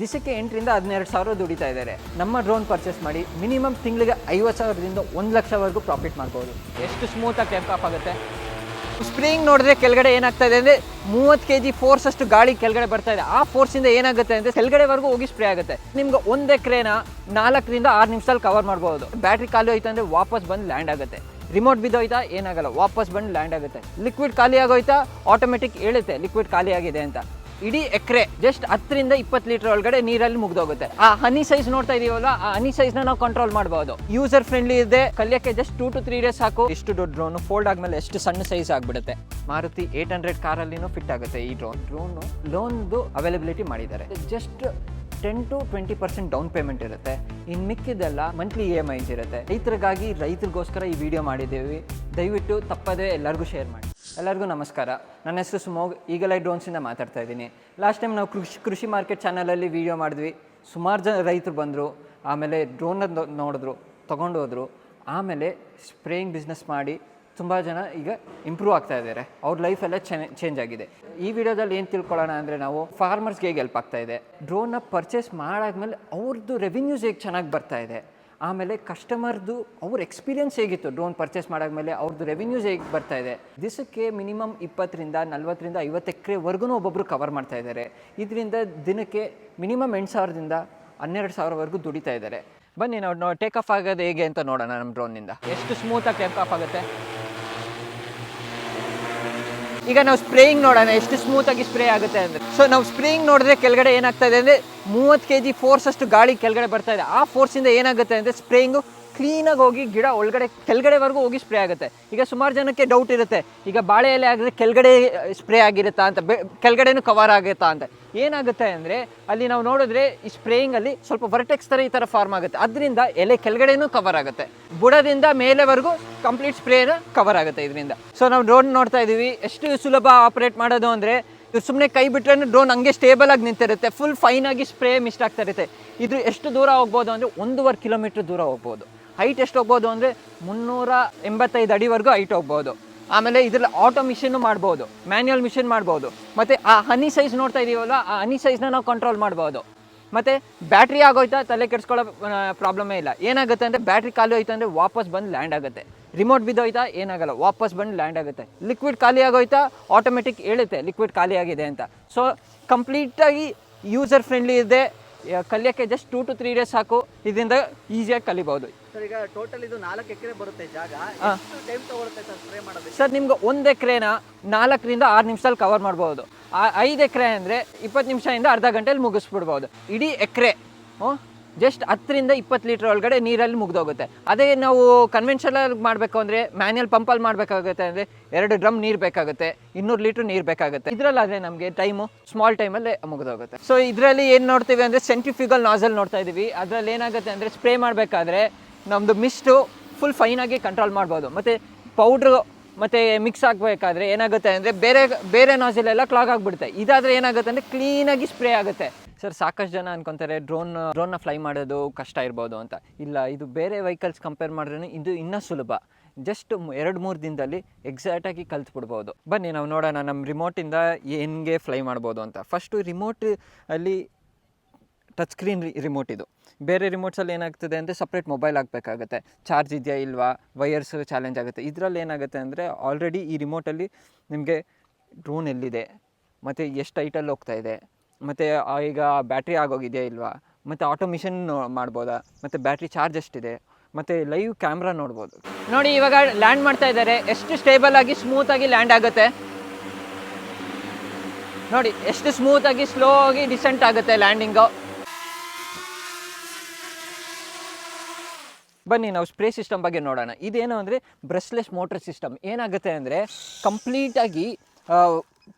ದಿಸಕ್ಕೆ ಎಂಟರಿಂದ ಹದಿನೆರಡು ಸಾವಿರ ದುಡಿತಾ ಇದ್ದಾರೆ. ನಮ್ಮ ಡ್ರೋನ್ ಪರ್ಚೇಸ್ ಮಾಡಿ ಮಿನಿಮಮ್ ತಿಂಗಳಿಗೆ ಐವತ್ತು ಸಾವಿರದಿಂದ ಒಂದು ಲಕ್ಷವರೆಗೂ ಪ್ರಾಫಿಟ್ ಮಾಡ್ಬೋದು. ಎಷ್ಟು ಸ್ಮೂತಾಗಿ ಟೇಕ್ ಆಫ್ ಆಗುತ್ತೆ? ಸ್ಪ್ರಿಂಗ್ ನೋಡಿದ್ರೆ ಕೆಳಗಡೆ ಏನಾಗ್ತಾ ಇದೆ ಅಂದರೆ ಮೂವತ್ತು ಕೆ ಜಿ ಫೋರ್ಸ್ ಅಷ್ಟು ಗಾಳಿ ಕೆಳಗಡೆ ಬರ್ತಾ ಇದೆ. ಆ ಫೋರ್ಸಿಂದ ಏನಾಗುತ್ತೆ ಅಂದರೆ ಕೆಳಗಡೆವರೆಗೂ ಹೋಗಿ ಸ್ಪ್ರೇ ಆಗುತ್ತೆ. ನಿಮ್ಗೆ ಒಂದು ಎಕರೆನ ನಾಲ್ಕರಿಂದ ಆರು ನಿಮಿಷದಲ್ಲಿ ಕವರ್ ಮಾಡ್ಬೋದು. ಬ್ಯಾಟ್ರಿ ಖಾಲಿ ಹೋಯ್ತು ಅಂದರೆ ವಾಪಸ್ ಬಂದು ಲ್ಯಾಂಡ್ ಆಗುತ್ತೆ. ರಿಮೋಟ್ ಬಿದ್ದೋಯ್ತಾ ಏನಾಗಲ್ಲ ವಾಪಸ್ ಬಂದು ಲ್ಯಾಂಡ್ ಆಗುತ್ತೆ. ಲಿಕ್ವಿಡ್ ಖಾಲಿ ಆಗೋಯ್ತಾ ಆಟೋಮೆಟಿಕ್ ಹೇಳುತ್ತೆ ಲಿಕ್ವಿಡ್ ಖಾಲಿ ಆಗಿದೆ ಅಂತ. ಇಡೀ ಎಕರೆ ಜಸ್ಟ್ ಹತ್ತರಿಂದ ಇಪ್ಪತ್ತು ಲೀಟರ್ ಒಳಗಡೆ ನೀರಲ್ಲಿ ಮುಗ್ದೋಗುತ್ತೆ. ಆ ಹನಿ ಸೈಜ್ ನೋಡ್ತಾ ಇದೀವಲ್ಲ, ಆ ಹನಿ ಸೈಜ್ ನಾವು ಕಂಟ್ರೋಲ್ ಮಾಡಬಹುದು ಯೂಸರ್ ಫ್ರೆಂಡ್ಲಿ ಇದೆ, ಕಲಿಯಕ್ಕೆ just two to three days ಸಾಕು. ಇಷ್ಟು ದೊಡ್ಡ ಡ್ರೋನ್ ಫೋಲ್ಡ್ ಆದ್ಮೇಲೆ ಎಷ್ಟು ಸಣ್ಣ ಸೈಜ್ ಆಗ್ಬಿಡುತ್ತೆ. ಮಾರುತಿ ಏಟ್ ಹಂಡ್ರೆಡ್ ಕಾರಲ್ಲಿನೂ ಫಿಟ್ ಆಗುತ್ತೆ ಈ ಡ್ರೋನ್ ಡ್ರೋನ್ ಲೋನ್ದು ಅವೈಲಬಿಲಿಟಿ ಮಾಡಿದ್ದಾರೆ. Just ten to twenty percent down payment ಇರುತ್ತೆ. ಇನ್ನು ಮಿಕ್ಕಿದೆಲ್ಲ ಮಂತ್ಲಿ ಇ ಎಂ ಐಸ್ ಇರುತ್ತೆ. ರೈತರಿಗಾಗಿ, ರೈತರಿಗೋಸ್ಕರ ಈ ವಿಡಿಯೋ ಮಾಡಿದ್ದೀವಿ. ದಯವಿಟ್ಟು ತಪ್ಪದೇ ಎಲ್ಲರಿಗೂ ಶೇರ್ ಮಾಡಿ. ಎಲ್ಲರಿಗೂ ನಮಸ್ಕಾರ. ನನ್ನ ಹೆಸರು ಸುಮೋಗ್, ಈಗಲೈ ಡ್ರೋನ್ಸಿಂದ ಮಾತಾಡ್ತಾ ಇದ್ದೀನಿ. ಲಾಸ್ಟ್ ಟೈಮ್ ನಾವು ಕೃಷಿ ಕೃಷಿ ಮಾರ್ಕೆಟ್ ಚಾನಲಲ್ಲಿ ವೀಡಿಯೋ ಮಾಡಿದ್ವಿ. ಸುಮಾರು ಜನ ರೈತರು ಬಂದರು, ಆಮೇಲೆ ಡ್ರೋನ್ ನೋಡಿದ್ರು, ತೊಗೊಂಡು ಹೋದರು. ಆಮೇಲೆ ಸ್ಪ್ರೇಯಿಂಗ್ ಬಿಸ್ನೆಸ್ ಮಾಡಿ ತುಂಬ ಜನ ಈಗ ಇಂಪ್ರೂವ್ ಆಗ್ತಾ ಇದ್ದಾರೆ ಅವ್ರ ಲೈಫೆಲ್ಲ ಚೇಂಜ್ ಆಗಿದೆ. ಈ ವಿಡಿಯೋದಲ್ಲಿ ಏನು ತಿಳ್ಕೊಳ್ಳೋಣ ಅಂದರೆ ನಾವು ಫಾರ್ಮರ್ಸ್ಗೆ ಹೇಗೆ ಹೆಲ್ಪ್ ಆಗ್ತಾ ಇದೆ. ಡ್ರೋನ್ನ ಪರ್ಚೇಸ್ ಮಾಡಾದ್ಮೇಲೆ ಅವ್ರದ್ದು ರೆವಿನ್ಯೂಸ್ ಹೇಗೆ ಚೆನ್ನಾಗಿ ಬರ್ತಾ ಇದೆ? ಆಮೇಲೆ ಕಸ್ಟಮರ್ದು ಅವ್ರ ಎಕ್ಸ್ಪೀರಿಯನ್ಸ್ ಹೇಗಿತ್ತು? ಡ್ರೋನ್ ಪರ್ಚೇಸ್ ಮಾಡಾದ್ಮೇಲೆ ಅವ್ರದ್ದು ರೆವಿನ್ಯೂಸ್ ಹೇಗೆ ಬರ್ತಾ ಇದೆ? ದಿವಸಕ್ಕೆ ಮಿನಿಮಮ್ ಇಪ್ಪತ್ತರಿಂದ ನಲ್ವತ್ತರಿಂದ ಐವತ್ತು ಎಕರೆವರೆಗೂ ಒಬ್ಬೊಬ್ಬರು ಕವರ್ ಮಾಡ್ತಾ ಇದ್ದಾರೆ. ಇದರಿಂದ ದಿನಕ್ಕೆ ಮಿನಿಮಮ್ ಎಂಟು ಸಾವಿರದಿಂದ ಹನ್ನೆರಡು ಸಾವಿರವರೆಗೂ ದುಡಿತಾ ಇದ್ದಾರೆ. ಬನ್ನಿ, ನಾವು ಟೇಕ್ ಆಫ್ ಆಗೋದು ಹೇಗೆ ಅಂತ ನೋಡೋಣ ನಮ್ಮ ಡ್ರೋನಿಂದ ಎಷ್ಟು ಸ್ಮೂತಾಗಿ ಟೇಕ್ ಆಫ್ ಆಗುತ್ತೆ? ಈಗ ನಾವು ಸ್ಪ್ರೇಯಿಂಗ್ ನೋಡೋಣ, ಎಷ್ಟು ಸ್ಮೂತಾಗಿ ಸ್ಪ್ರೇ ಆಗುತ್ತೆ ಅಂದರೆ. ಸೊ ನಾವು ಸ್ಪ್ರೇಯಿಂಗ್ ನೋಡಿದ್ರೆ ಕೆಳಗಡೆ ಏನಾಗ್ತಾ ಇದೆ ಅಂದರೆ ಮೂವತ್ತು ಕೆ ಜಿ ಫೋರ್ಸ್ ಅಷ್ಟು ಗಾಳಿ ಕೆಳಗಡೆ ಬರ್ತಾ ಇದೆ. ಆ ಫೋರ್ಸಿಂದ ಏನಾಗುತ್ತೆ ಅಂದರೆ ಸ್ಪ್ರೇಯಿಂಗು ಕ್ಲೀನಾಗಿ ಹೋಗಿ ಗಿಡ ಒಳಗಡೆ, ಕೆಳಗಡೆವರೆಗೂ ಹೋಗಿ ಸ್ಪ್ರೇ ಆಗುತ್ತೆ. ಈಗ ಸುಮಾರು ಜನಕ್ಕೆ ಡೌಟ್ ಇರುತ್ತೆ, ಈಗ ಬಾಳೆ ಎಲೆ ಆಗಿದ್ರೆ ಕೆಳಗಡೆ ಸ್ಪ್ರೇ ಆಗಿರುತ್ತಾ ಅಂತ, ಬೆ, ಕೆಳಗಡೆನೂ ಕವರ್ ಆಗುತ್ತಾ ಅಂತ. ಏನಾಗುತ್ತೆ ಅಂದರೆ, ಅಲ್ಲಿ ನಾವು ನೋಡಿದ್ರೆ ಈ ಸ್ಪ್ರೇಯಿಂಗಲ್ಲಿ ಸ್ವಲ್ಪ ವರ್ಟೆಕ್ಸ್ ಥರ ಈ ಥರ ಫಾರ್ಮ್ ಆಗುತ್ತೆ. ಅದರಿಂದ ಎಲೆ ಕೆಳಗಡೆನೂ ಕವರ್ ಆಗುತ್ತೆ. ಬುಡದಿಂದ ಮೇಲೆವರೆಗೂ ಕಂಪ್ಲೀಟ್ ಸ್ಪ್ರೇನ ಕವರ್ ಆಗುತ್ತೆ ಇದರಿಂದ. ಸೊ ನಾವು ಡ್ರೋನ್ ನೋಡ್ತಾ ಇದ್ದೀವಿ. ಎಷ್ಟು ಸುಲಭ ಆಪರೇಟ್ ಮಾಡೋದು ಅಂದರೆ, ಇವ್ರು ಸುಮ್ಮನೆ ಕೈ ಬಿಟ್ರೆ ಡ್ರೋನ್ ಹಂಗೆ ಸ್ಟೇಬಲ್ ಆಗಿ ನಿಂತಿರುತ್ತೆ. ಫುಲ್ ಫೈನ್ ಆಗಿ ಸ್ಪ್ರೇ ಮಿಸ್ಟ್ ಆಗ್ತಾ ಇರುತ್ತೆ. ಇದು ಎಷ್ಟು ದೂರ ಹೋಗ್ಬೋದು ಅಂದರೆ ಒಂದೂವರೆ ಕಿಲೋಮೀಟ್ರ್ ದೂರ ಹೋಗ್ಬೋದು. ಹೈಟ್ ಎಷ್ಟು ಹೋಗ್ಬೋದು ಅಂದರೆ ಮುನ್ನೂರ ಎಂಬತ್ತೈದು ಅಡಿವರೆಗೂ ಹೈಟ್ ಹೋಗ್ಬೋದು. ಆಮೇಲೆ ಇದರಲ್ಲಿ ಆಟೋ ಮಿಷಿನ್ ಮಾಡ್ಬೋದು ಮ್ಯಾನ್ಯಲ್ ಮಿಷಿನ್ ಮಾಡ್ಬೋದು. ಮತ್ತು ಆ ಹನಿ ಸೈಜ್ ನೋಡ್ತಾ ಇದೀವಲ್ಲ ಆ ಹನಿ ಸೈಜ್ನ ನಾವು ಕಂಟ್ರೋಲ್ ಮಾಡ್ಬೋದು. ಮತ್ತು ಬ್ಯಾಟ್ರಿ ಆಗೋಯ್ತಾ ತಲೆ ಕೆಡಿಸ್ಕೊಳ್ಳೋ ಪ್ರಾಬ್ಲಮೇ ಇಲ್ಲ. ಏನಾಗುತ್ತೆ ಅಂದರೆ ಬ್ಯಾಟ್ರಿ ಖಾಲಿ ಹೋಯ್ತು ಅಂದರೆ ವಾಪಸ್ ಬಂದು ಲ್ಯಾಂಡ್ ಆಗುತ್ತೆ. ರಿಮೋಟ್ ಬಿದ್ದೋಯ್ತಾ ಏನಾಗಲ್ಲ, ವಾಪಸ್ ಬಂದು ಲ್ಯಾಂಡ್ ಆಗುತ್ತೆ. ಲಿಕ್ವಿಡ್ ಖಾಲಿ ಆಗೋಯ್ತಾ ಆಟೋಮೆಟಿಕ್ ಹೇಳುತ್ತೆ ಲಿಕ್ವಿಡ್ ಖಾಲಿ ಆಗಿದೆ ಅಂತ. ಸೊ ಕಂಪ್ಲೀಟಾಗಿ ಯೂಸರ್ ಫ್ರೆಂಡ್ಲಿ ಇದೆ. ಕಲಿಯೋಕ್ಕೆ just two to three days ಸಾಕು. ಇದರಿಂದ ಈಸಿಯಾಗಿ ಕಲಿಬೋದು. ಸರ್ ಈಗ ಟೋಟಲ್ ಇದು ನಾಲ್ಕು ಎಕರೆ ಬರುತ್ತೆ ಜಾಗ. ಎಷ್ಟು ಟೈಮ್ ತಗೊಳುತ್ತೆ ಸರ್ ಸ್ಪ್ರೇ ಮಾಡೋದು ಸರ್ ನಿಮ್ಗೆ ಒಂದು ಎಕರೆನ ನಾಲ್ಕರಿಂದ ಆರು ನಿಮಿಷದಲ್ಲಿ ಕವರ್ ಮಾಡ್ಬೋದು. ಆ ಐದು ಎಕರೆ ಅಂದರೆ ಇಪ್ಪತ್ತು ನಿಮಿಷದಿಂದ ಅರ್ಧ ಗಂಟೆಯಲ್ಲಿ ಮುಗಿಸ್ಬಿಡ್ಬೋದು. ಇಡೀ ಎಕರೆ ಜಸ್ಟ್ ಹತ್ತರಿಂದ ಇಪ್ಪತ್ತು ಲೀಟ್ರ್ ಒಳಗಡೆ ನೀರಲ್ಲಿ ಮುಗ್ದೋಗುತ್ತೆ. ಅದೇ ನಾವು ಕನ್ವೆನ್ಷನಲ್ ಮಾಡಬೇಕು ಅಂದರೆ ಮ್ಯಾನ್ಯಲ್ ಪಂಪಲ್ಲಿ ಮಾಡಬೇಕಾಗುತ್ತೆ ಅಂದರೆ ಎರಡು ಡ್ರಮ್ ನೀರು ಬೇಕಾಗುತ್ತೆ ಇನ್ನೂರು ಲೀಟ್ರ್ ನೀರು ಬೇಕಾಗುತ್ತೆ. ಇದರಲ್ಲಾದರೆ ನಮಗೆ ಟೈಮು ಸ್ಮಾಲ್ ಟೈಮಲ್ಲೇ ಮುಗಿದೋಗುತ್ತೆ. ಸೊ ಇದರಲ್ಲಿ ಏನು ನೋಡ್ತೀವಿ ಅಂದರೆ ಸೆಂಟ್ರಿಫ್ಯೂಗಲ್ ನಾಸಲ್ ನೋಡ್ತಾ ಇದ್ದೀವಿ ಅದರಲ್ಲಿ ಏನಾಗುತ್ತೆ ಅಂದರೆ ಸ್ಪ್ರೇ ಮಾಡಬೇಕಾದ್ರೆ ನಮ್ಮದು ಮಿಸ್ಟು ಫುಲ್ ಫೈನಾಗಿ ಕಂಟ್ರೋಲ್ ಮಾಡ್ಬೋದು. ಮತ್ತು ಪೌಡ್ರು ಮತ್ತು ಮಿಕ್ಸ್ ಆಗಬೇಕಾದ್ರೆ ಏನಾಗುತ್ತೆ ಅಂದರೆ ಬೇರೆ ಬೇರೆ ನಾಸಿಲ್ ಎಲ್ಲ ಕ್ಲಾಗ್ ಆಗಿಬಿಡುತ್ತೆ. ಇದಾದರೆ ಏನಾಗುತ್ತೆ ಅಂದರೆ ಕ್ಲೀನಾಗಿ ಸ್ಪ್ರೇ ಆಗುತ್ತೆ. ಸರ್ ಸಾಕಷ್ಟು ಜನ ಅನ್ಕೊಂತಾರೆ ಡ್ರೋನ್ ಡ್ರೋನ್ನ ಫ್ಲೈ ಮಾಡೋದು ಕಷ್ಟ ಇರ್ಬೋದು ಅಂತ. ಇಲ್ಲ, ಇದು ಬೇರೆ ವೆಹಿಕಲ್ಸ್ ಕಂಪೇರ್ ಮಾಡಿದ್ರೆ ಇದು ಇನ್ನೂ ಸುಲಭ. ಜಸ್ಟ್ ಎರಡು, ಮೂರು ದಿನದಲ್ಲಿ ಎಕ್ಸಾಕ್ಟಾಗಿ ಕಲ್ತ್ಬಿಡ್ಬೋದು. ಬನ್ನಿ, ನಾವು ನೋಡೋಣ ನಮ್ಮ ರಿಮೋಟಿಂದ ಹೆಂಗೆ ಫ್ಲೈ ಮಾಡ್ಬೋದು ಅಂತ. ಫಸ್ಟು ರಿಮೋಟ್ ಅಲ್ಲಿ ಟಚ್ ಸ್ಕ್ರೀನ್ ರಿಮೋಟ್ ಇದು. ಬೇರೆ ರಿಮೋಟ್ಸಲ್ಲಿ ಏನಾಗ್ತದೆ ಅಂದರೆ ಸಪ್ರೇಟ್ ಮೊಬೈಲ್ ಆಗಬೇಕಾಗುತ್ತೆ ಚಾರ್ಜ್ ಇದೆಯಾ ಇಲ್ವಾ? ವೈಯರ್ಸ್ ಚಾಲೆಂಜ್ ಆಗುತ್ತೆ. ಇದರಲ್ಲಿ ಏನಾಗುತ್ತೆ ಅಂದರೆ ಆಲ್ರೆಡಿ ಈ ರಿಮೋಟಲ್ಲಿ ನಿಮಗೆ ಡ್ರೋನ್ ಎಲ್ಲಿದೆ? ಮತ್ತು ಎಷ್ಟು ಹೈಟಲ್ಲಿ ಹೋಗ್ತಾ ಇದೆ? ಮತ್ತು ಈಗ ಬ್ಯಾಟ್ರಿ ಆಗೋಗಿದೆಯಾ ಇಲ್ವಾ? ಮತ್ತು ಆಟೋಮಿಷನ್ ಮಾಡ್ಬೋದಾ? ಮತ್ತು ಬ್ಯಾಟ್ರಿ ಚಾರ್ಜ್ ಎಷ್ಟಿದೆ? ಮತ್ತು ಲೈವ್ ಕ್ಯಾಮ್ರಾ ನೋಡ್ಬೋದು. ನೋಡಿ, ಇವಾಗ ಲ್ಯಾಂಡ್ ಮಾಡ್ತಾ ಇದ್ದಾರೆ. ಎಷ್ಟು ಸ್ಟೇಬಲ್ ಆಗಿ ಸ್ಮೂತಾಗಿ ಲ್ಯಾಂಡ್ ಆಗುತ್ತೆ? ನೋಡಿ, ಎಷ್ಟು ಸ್ಮೂತಾಗಿ ಸ್ಲೋ ಆಗಿ ಡಿಸೆಂಟ್ ಆಗುತ್ತೆ ಲ್ಯಾಂಡಿಂಗು ಬನ್ನಿ, ನಾವು ಸ್ಪ್ರೇ ಸಿಸ್ಟಮ್ ಬಗ್ಗೆ ನೋಡೋಣ. ಇದೇನು ಅಂದರೆ ಬ್ರಷ್ಲೆಸ್ ಮೋಟರ್ ಸಿಸ್ಟಮ್. ಏನಾಗುತ್ತೆ ಅಂದರೆ ಕಂಪ್ಲೀಟಾಗಿ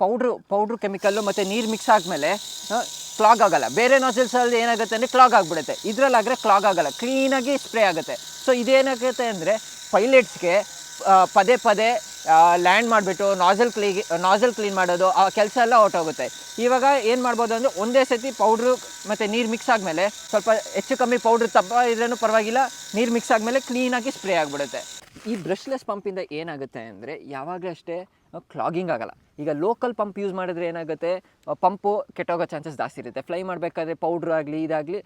ಪೌಡ್ರು ಪೌಡ್ರು ಕೆಮಿಕಲ್ಲು ಮತ್ತು ನೀರು ಮಿಕ್ಸ್ ಆದಮೇಲೆ ಕ್ಲಾಗ್ ಆಗಲ್ಲ. ಬೇರೆ ನಾಸಲ್ಸಲ್ಲಿ ಏನಾಗುತ್ತೆ ಅಂದರೆ ಕ್ಲಾಗ್ ಆಗಿಬಿಡುತ್ತೆ. ಇದರಲ್ಲಾದರೆ ಕ್ಲಾಗ್ ಆಗಲ್ಲ. ಕ್ಲೀನಾಗಿ ಸ್ಪ್ರೇ ಆಗುತ್ತೆ. ಸೊ ಇದೇನಾಗುತ್ತೆ ಅಂದರೆ ಪೈಲೆಟ್ಸ್ಗೆ ಪದೇ ಪದೇ ಲ್ಯಾಂಡ್ ಮಾಡಿಬಿಟ್ಟು ನಾಸಲ್ ಕ್ಲೀ ನಾಸಲ್ ಕ್ಲೀನ್ ಮಾಡೋದು, ಆ ಕೆಲಸ ಎಲ್ಲ ಹೊಟ್ಟೋಗುತ್ತೆ ಇವಾಗ ಏನು ಮಾಡ್ಬೋದು ಅಂದರೆ ಒಂದೇ ಸತಿ ಪೌಡ್ರು ಮತ್ತು ನೀರು ಮಿಕ್ಸ್ ಆದಮೇಲೆ ಸ್ವಲ್ಪ ಹೆಚ್ಚು ಕಮ್ಮಿ ಪೌಡ್ರ್ ತಪ್ಪ ಇದ್ರೂ ಪರವಾಗಿಲ್ಲ, ನೀರು ಮಿಕ್ಸ್ ಆದಮೇಲೆ ಕ್ಲೀನಾಗಿ ಸ್ಪ್ರೇ ಆಗಿಬಿಡುತ್ತೆ. ಈ ಬ್ರಷ್ಲೆಸ್ ಪಂಪಿಂದ ಏನಾಗುತ್ತೆ ಅಂದರೆ ಯಾವಾಗಲೂ ಅಷ್ಟೇ ಕ್ಲಾಗಿಂಗ್ ಆಗಲ್ಲ. ಈಗ ಲೋಕಲ್ ಪಂಪ್ ಯೂಸ್ ಮಾಡಿದ್ರೆ ಏನಾಗುತ್ತೆ ಪಂಪು ಕೆಟ್ಟೋಗೋ ಚಾನ್ಸಸ್ ಜಾಸ್ತಿ ಇರುತ್ತೆ. ಫ್ಲೈ ಮಾಡಬೇಕಾದ್ರೆ ಪೌಡ್ರ್ ಆಗಲಿ, ಇದಾಗಲಿ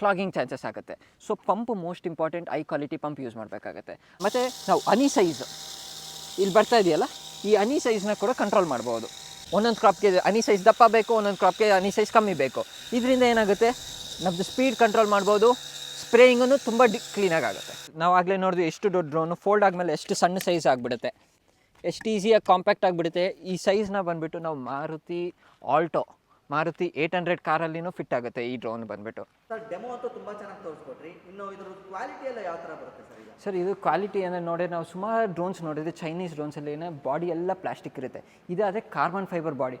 ಕ್ಲಾಗಿಂಗ್ ಚಾನ್ಸಸ್ ಆಗುತ್ತೆ. So pump most important high quality pump use ಮಾಡಬೇಕಾಗತ್ತೆ. ಮತ್ತು, ನಾವು ಅನಿ ಸೈಜ್ ಇಲ್ಲಿ ಬರ್ತಾ ಇದೆಯಲ್ಲ, ಈ ಹನಿ ಸೈಜ್ನ ಕೂಡ ಕಂಟ್ರೋಲ್ ಮಾಡ್ಬೋದು. ಒಂದೊಂದು ಕ್ರಾಪ್ಗೆ ಹನಿ ಸೈಜ್ ದಪ್ಪ ಬೇಕು, ಒಂದೊಂದು ಕ್ರಾಪ್ಗೆ ಹನಿ ಸೈಜ್ ಕಮ್ಮಿ ಬೇಕು. ಇದರಿಂದ ಏನಾಗುತ್ತೆ? ನಮ್ಮದು ಸ್ಪೀಡ್ ಕಂಟ್ರೋಲ್ ಮಾಡ್ಬೋದು ಸ್ಪ್ರೇಯಿಂಗನ್ನು ತುಂಬ ಡಿ ಕ್ಲೀನಾಗಿ ಆಗುತ್ತೆ. ನಾವು ಆಗಲೇ ನೋಡಿದ್ವಿ ಎಷ್ಟು ದೊಡ್ಡ ಡ್ರೋನು ಫೋಲ್ಡ್ ಆದಮೇಲೆ ಎಷ್ಟು ಸಣ್ಣ ಸೈಜ್ ಆಗಿಬಿಡುತ್ತೆ. ಎಷ್ಟು ಈಸಿಯಾಗಿ ಕಾಂಪ್ಯಾಕ್ಟ್ ಆಗಿಬಿಡುತ್ತೆ. ಈ ಸೈಜ್ನ ಬಂದುಬಿಟ್ಟು ನಾವು Maruti Alto Maruti eight hundred ಕಾರಲ್ಲಿನೂ fit ಆಗುತ್ತೆ ಈ ಡ್ರೋನ್ ಬಂದ್ಬಿಟ್ಟು. ಸರ್ ಡೆಮೋ ಅಂತೂ ತುಂಬಾ ಚೆನ್ನಾಗಿ ತೋರಿಸ್ಕೊಟ್ರಿ. ಇನ್ನು ಇದ್ರ ಕ್ವಾಲಿಟಿ ಎಲ್ಲ ಯಾವ ತರ ಬರುತ್ತೆ ಸರ್ ಈಗ? ಸರ್ ಇದು ಕ್ವಾಲಿಟಿ ಅಂದರೆ ನೋಡಿ ನಾವು ಸುಮಾರು ಡ್ರೋನ್ಸ್ ನೋಡಿದ್ರೆ ಚೈನೀಸ್ ಡ್ರೋನ್ಸಲ್ಲಿ ಏನೋ ಬಾಡಿ ಎಲ್ಲ ಪ್ಲಾಸ್ಟಿಕ್ ಇರುತ್ತೆ. ಇದಾದರೆ ಕಾರ್ಬನ್ ಫೈಬರ್ ಬಾಡಿ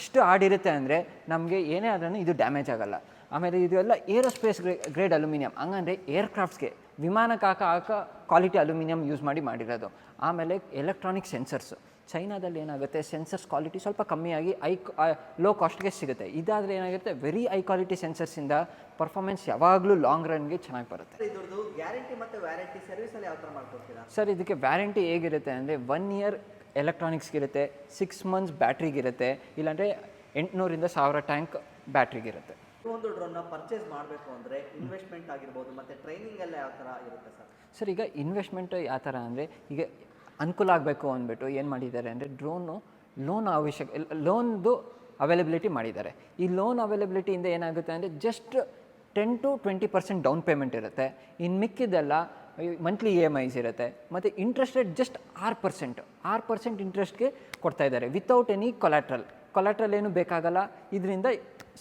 ಎಷ್ಟು ಆಡಿರುತ್ತೆ ಅಂದರೆ ನಮಗೆ ಏನೇ ಆದ್ರೂ ಇದು ಡ್ಯಾಮೇಜ್ ಆಗಲ್ಲ. ಆಮೇಲೆ ಇದು ಎಲ್ಲ ಏರೋಸ್ಪೇಸ್ ಗ್ರೇ ಗ್ರೇಡ್ ಅಲ್ಯೂಮಿನಿಯಂ ಹಂಗಂದರೆ ಏರ್ಕ್ರಾಫ್ಟ್ಸ್ಗೆ ವಿಮಾನಕ್ಕೆ ಹಾಕ ಹಾಕ ಕ್ವಾಲಿಟಿ ಅಲ್ಯೂಮಿನಿಯಂ ಯೂಸ್ ಮಾಡಿ ಮಾಡಿರೋದು. ಆಮೇಲೆ ಎಲೆಕ್ಟ್ರಾನಿಕ್ ಸೆನ್ಸರ್ಸ್ ಚೈನಾದಲ್ಲಿ ಏನಾಗುತ್ತೆ? ಸೆನ್ಸರ್ಸ್ ಕ್ವಾಲಿಟಿ ಸ್ವಲ್ಪ ಕಮ್ಮಿಯಾಗಿ ಐ ಲೋ ಕಾಸ್ಟ್ಗೆ ಸಿಗುತ್ತೆ. ಇದಾದರೆ ಏನಾಗುತ್ತೆ? ವೆರಿ ಐ ಕ್ವಾಲಿಟಿ ಸೆನ್ಸರ್ಸಿಂದ ಪರ್ಫಾರ್ಮೆನ್ಸ್ ಯಾವಾಗಲೂ ಲಾಂಗ್ ರನ್ಗೆ ಚೆನ್ನಾಗಿ ಬರುತ್ತೆ. ಗ್ಯಾರಂಟಿ ಮತ್ತೆ ವ್ಯಾರಂಟಿ ಸರ್ವಿಸ್ ಅಲ್ಲಿ ಯಾವ ಮಾಡ್ಕೊಡ್ತೀರಾ? ಸರ್ ಇದಕ್ಕೆ ವ್ಯಾರಂಟಿ ಹೇಗಿರುತ್ತೆ ಅಂದರೆ ಒನ್ ಇಯರ್ ಎಲೆಕ್ಟ್ರಾನಿಕ್ಸ್ಗಿರುತ್ತೆ ಸಿಕ್ಸ್ ಮಂತ್ಸ್ ಬ್ಯಾಟ್ರಿಗಿರುತ್ತೆ ಇಲ್ಲಾಂದರೆ ಎಂಟುನೂರಿಂದ ಸಾವಿರ ಟ್ಯಾಂಕ್ ಬ್ಯಾಟ್ರಿಗಿರುತ್ತೆ ಒಂದು ಡ್ರೋನ್ನ ಪರ್ಚೇಸ್ ಮಾಡಬೇಕು ಅಂದರೆ ಇನ್ವೆಸ್ಟ್ಮೆಂಟ್ ಆಗಿರ್ಬೋದು ಮತ್ತು ಟ್ರೈನಿಂಗ್ ಎಲ್ಲ ಯಾವ ಥರ ಇರುತ್ತೆ ಸರ್? ಸರ್ ಈಗ ಇನ್ವೆಸ್ಟ್ಮೆಂಟ್ ಯಾವ ಥರ ಅಂದರೆ ಈಗ ಅನುಕೂಲ ಆಗಬೇಕು ಅಂದ್ಬಿಟ್ಟು ಏನು ಮಾಡಿದ್ದಾರೆ ಅಂದರೆ ಡ್ರೋನು ಲೋನ್ ಅವಶ್ಯಕ ಲೋನ್ದು ಅವೈಲಬಿಲಿಟಿ ಮಾಡಿದ್ದಾರೆ. ಈ ಲೋನ್ ಅವೈಲಬಿಲಿಟಿಯಿಂದ ಏನಾಗುತ್ತೆ ಅಂದರೆ just ten to twenty percent down payment ಇರುತ್ತೆ. ಇನ್ನು ಮಿಕ್ಕಿದ್ದೆಲ್ಲ ಮಂತ್ಲಿ ಇ ಎಂ ಐಸ್ ಇರುತ್ತೆ. ಮತ್ತು ಇಂಟ್ರೆಸ್ಟ್ ರೇಟ್ ಜಸ್ಟ್ ಆರು ಪರ್ಸೆಂಟ್ ಆರು ಪರ್ಸೆಂಟ್ ಇಂಟ್ರೆಸ್ಟ್ಗೆ ಕೊಡ್ತಾ ಇದ್ದಾರೆ ವಿತೌಟ್ ಎನಿ ಕೊಲಾಟ್ರಲ್ ಕೊಲಾಟ್ರಲ್ ಏನು ಬೇಕಾಗಲ್ಲ, ಇದರಿಂದ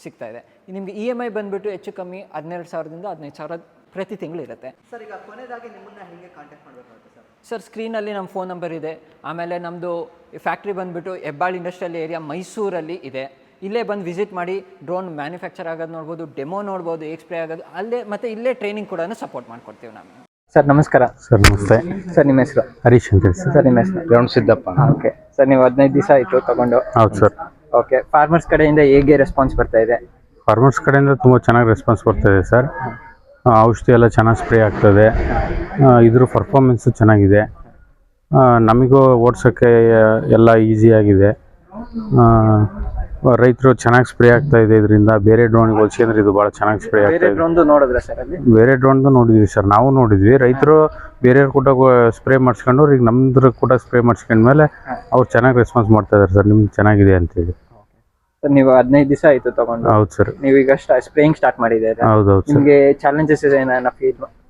ಸಿಗ್ತಾ ಇದೆ. ನಿಮಗೆ ಇ ಎಂ ಐ ಬಂದುಬಿಟ್ಟು ಹೆಚ್ಚು ಕಮ್ಮಿ ಹದಿನೆರಡು ಸಾವಿರದಿಂದ ಹದಿನೈದು ಸಾವಿರ ಪ್ರತಿ ತಿಂಗಳು ಇರುತ್ತೆ ಸರ್ ಈಗ ಕೊನೆಯದಾಗಿ ನಿಮ್ಮನ್ನ ಹೇಗೆ ಕಾಂಟ್ಯಾಕ್ಟ್ ಮಾಡಬೇಕಾಗುತ್ತೆ ಸರ್ ಸರ್ ಸ್ಕ್ರೀನಲ್ಲಿ ನಮ್ಮ ಫೋನ್ ನಂಬರ್ ಇದೆ. ಆಮೇಲೆ ನಮ್ಮದು ಫ್ಯಾಕ್ಟ್ರಿ ಬಂದುಬಿಟ್ಟು ಹೆಬ್ಬಾಳ್ ಇಂಡಸ್ಟ್ರಿಯಲ್ ಏರಿಯಾ ಮೈಸೂರಲ್ಲಿ ಇದೆ. ಇಲ್ಲೇ ಬಂದು ವಿಸಿಟ್ ಮಾಡಿ ಡ್ರೋನ್ ಮ್ಯಾನುಫ್ಯಾಕ್ಚರ್ ಆಗೋದು ನೋಡ್ಬೋದು ಡೆಮೋ ನೋಡ್ಬೋದು ಎಕ್ಸ್ಪ್ರೇ ಆಗೋದು ಅಲ್ಲೇ ಮತ್ತು ಇಲ್ಲೇ ಟ್ರೈನಿಂಗ್ ಕೂಡ ಸಪೋರ್ಟ್ ಮಾಡ್ಕೊಡ್ತೀವಿ ನಾವು. ಸರ್ ನಮಸ್ಕಾರ. ಸರ್ ನಮಸ್ತೆ. ಸರ್ ನಿಮ್ಮ ಹೆಸರು? ಹರೀಶ್ ಅಂತ ಹೇಳಿ ಸರ್ ಸರ್ ನಿಮ್ಮ ಹೆಸರು? ರೌಂಡ್ ಸಿದ್ದಪ್ಪ. ಓಕೆ ಸರ್ ನೀವು ಹದಿನೈದು ದಿವಸ ಆಯಿತು ತಗೊಂಡು? ಹೌದು ಸರ್ ಓಕೆ ಫಾರ್ಮರ್ಸ್ ಕಡೆಯಿಂದ ಹೇಗೆ ರೆಸ್ಪಾನ್ಸ್ ಬರ್ತಾ ಇದೆ? ಫಾರ್ಮರ್ಸ್ ಕಡೆಯಿಂದ ತುಂಬ ಚೆನ್ನಾಗಿ ರೆಸ್ಪಾನ್ಸ್ ಬರ್ತಾ ಇದೆ ಸರ್ ಔಷಧಿ ಎಲ್ಲ ಚೆನ್ನಾಗಿ ಸ್ಪ್ರೇ ಆಗ್ತದೆ. ಇದ್ರ ಪರ್ಫಾರ್ಮೆನ್ಸು ಚೆನ್ನಾಗಿದೆ. ನಮಗೂ ಓಡಿಸೋಕ್ಕೆ ಎಲ್ಲ ಈಸಿಯಾಗಿದೆ ರೈತರು ಚೆನ್ನಾಗಿ ಸ್ಪ್ರೇ ಆಗ್ತಾ ಇದೆ ಇದರಿಂದ. ಬೇರೆ ಡ್ರೋನ್ಗೆ ಹೋಲ್ಸ್ಕೊಂಡ್ರೆ ಇದು ಭಾಳ ಚೆನ್ನಾಗಿ ಸ್ಪ್ರೇ ಆಗ್ತಾ ಬೇರೆ ಇದೆ. ಬೇರೆ ಡ್ರೋನ್ದು ನೋಡಿದ್ವಿ ಸರ್. ನಾವು ನೋಡಿದ್ವಿ. ರೈತರು ಬೇರೆಯವ್ರ ಕೂಡ ಸ್ಪ್ರೇ ಮಾಡಿಸ್ಕೊಂಡು ಈಗ ನಮ್ದ್ರ ಕೂಡ ಸ್ಪ್ರೇ ಮಾಡಿಸ್ಕೊಂಡ್ಮೇಲೆ ಅವ್ರು ಚೆನ್ನಾಗಿ ರೆಸ್ಪಾನ್ಸ್ ಮಾಡ್ತಾ ಇದ್ದಾರೆ ಸರ್. ನಿಮ್ಗೆ ಚೆನ್ನಾಗಿದೆ ಅಂತೇಳಿ. ಸರ್ ನೀವು ಹದಿನೈದು ದಿವಸ ಆಯ್ತು ತಗೊಂಡು. ಹೌದು ಸರ್. ನೀವು ಈಗ ಸ್ಪ್ರೇಯಿಂಗ್ ಸ್ಟಾರ್ಟ್ ಮಾಡಿದ್ದೀರಾ ಹೌದೌದು ಹೌದು ನಿಮಗೆ ಚಾಲೆಂಜಸ್ ಏನಾರ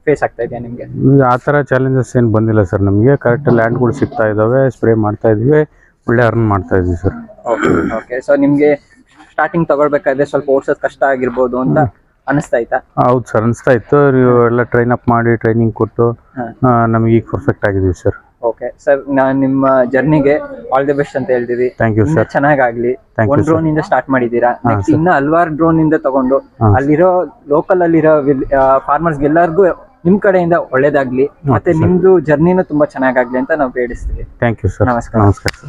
ಫೇಸ್ ಆಗ್ತಾ ಇದೆಯಾ ನಿಮಗೆ? ಆ ಥರ ಚಾಲೆಂಜಸ್ ಏನು ಬಂದಿಲ್ಲ ಸರ್. ನಮಗೆ ಕರೆಕ್ಟ್ ಲ್ಯಾಂಡ್ಗಳು ಸಿಗ್ತಾ ಇದ್ದಾವೆ ಸ್ಪ್ರೇ ಮಾಡ್ತಾ ಇದೀವಿ ಒಳ್ಳೆ ಅರ್ನ್ ಮಾಡ್ತಾ ಇದೀವಿ ಸರ್. ಓಕೆ ಓಕೆ ಸೊ ನಿಮಗೆ ಸ್ಟಾರ್ಟಿಂಗ್ ತಗೊಳ್ಬೇಕಾದ್ರೆ ಸ್ವಲ್ಪ ಓಡಿಸೋದು ಕಷ್ಟ ಆಗಿರ್ಬೋದು ಅಂತ ಅನಿಸ್ತಾ ಇತ್ತಾ? ಹೌದು ಸರ್ ಅನಿಸ್ತಾ ಇತ್ತು. ನೀವು ಎಲ್ಲ ಟ್ರೈನ್ ಅಪ್ ಮಾಡಿ ಟ್ರೈನಿಂಗ್ ಕೊಟ್ಟು. ನಮಗೆ ಈಗ ಪರ್ಫೆಕ್ಟ್ ಆಗಿದ್ದೀವಿ ಸರ್. ಓಕೆ ಸರ್ ನಾನು ನಿಮ್ಮ ಜರ್ನಿಗೆ ಆಲ್ ದಿ ಬೆಸ್ಟ್ ಅಂತ ಹೇಳ್ತೀವಿ. ಥ್ಯಾಂಕ್ ಯು ಸರ್ ಚೆನ್ನಾಗಾಗ್ಲಿ. ಒಂದ್ ಡ್ರೋನ್ ಇಂದ ಸ್ಟಾರ್ಟ್ ಮಾಡಿದೀರಾ ನೆಕ್ಸ್ಟ್ ಇನ್ನ ಹಲವಾರು ಡ್ರೋನ್ ಇಂದ ತಗೊಂಡು ಅಲ್ಲಿರೋ ಲೋಕಲ್ ಅಲ್ಲಿರೋ ಫಾರ್ಮರ್ಸ್ ಎಲ್ಲರಿಗೂ ನಿಮ್ ಕಡೆಯಿಂದ ಒಳ್ಳೇದಾಗ್ಲಿ. ಮತ್ತೆ ನಿಮ್ದು ಜರ್ನಿನೂ ತುಂಬಾ ಚೆನ್ನಾಗಾಗ್ಲಿ ಅಂತ ನಾವು ಬೇಡಿಸ್ತೀವಿ. ಥ್ಯಾಂಕ್ ಯು ಸರ್ ನಮಸ್ಕಾರ. ನಮಸ್ಕಾರ